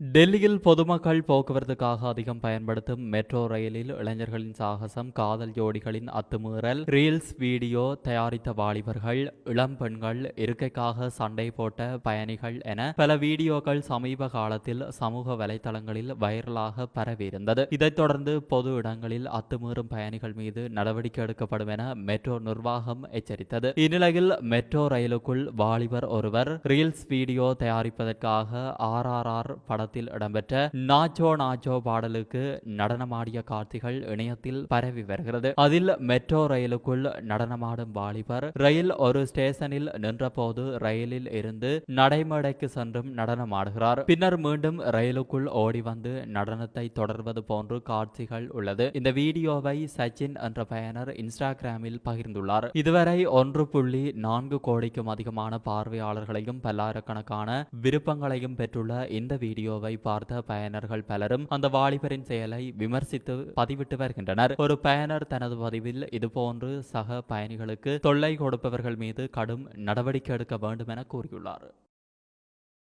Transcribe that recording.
டெல்லியில் பொதுமக்கள் போக்குவரத்துக்காக அதிகம் பயன்படுத்தும் மெட்ரோ ரயிலில் இளைஞர்களின் சாகசம் காதல் ஜோடிகளின் அத்துமீறல் ரீல்ஸ் வீடியோ தயாரித்த வாலிபர்கள் இளம் பெண்கள் இருக்கைக்காக சண்டை போட்ட பயணிகள் என பல வீடியோக்கள் சமீப காலத்தில் சமூக வலைதளங்களில் வைரலாக பரவியிருந்தது. இதைத் தொடர்ந்து பொது இடங்களில் அத்துமீறும் பயணிகள் மீது நடவடிக்கை எடுக்கப்படும் என மெட்ரோ நிர்வாகம் எச்சரித்தது. இந்நிலையில் மெட்ரோ ரயிலுக்குள் வாலிபர் ஒருவர் ரீல்ஸ் வீடியோ தயாரிப்பதற்காக ஆர்ஆர்ஆர் படத்தில் இடம்பெற்ற நாச்சோ நாச்சோ பாடலுக்கு நடனமாடிய காட்சிகள் இணையத்தில் பரவி வருகிறது. அதில் மெட்ரோ ரயிலுக்குள் நடனமாடும் வாலிபர் ரயில் ஒரு ஸ்டேஷனில் நின்றபோது ரயிலில் இருந்து நடைமேடைக்கு சென்றும் நடனமாடுகிறார். பின்னர் மீண்டும் ரயிலுக்குள் ஓடி வந்து நடனத்தை தொடர்வது போன்று காட்சிகள் உள்ளது. இந்த வீடியோவை சச்சின் என்ற பயனர் இன்ஸ்டாகிராமில் பகிர்ந்துள்ளார். இதுவரை ஒன்று புள்ளி நான்கு கோடிக்கும் அதிகமான பார்வையாளர்களையும் பல்லாயிரக்கணக்கான விருப்பங்களையும் பெற்றுள்ள இந்த வீடியோ வீடியோவை பார்த்த பயனர்கள் பலரும் அந்த வாலிபரின் செயலை விமர்சித்து பதிவிட்டு வருகின்றனர். ஒரு பயனர் தனது பதிவில் இதுபோன்று சக பயணிகளுக்கு தொல்லை கொடுப்பவர்கள் மீது கடும் நடவடிக்கை எடுக்க வேண்டும் என கூறியுள்ளார்.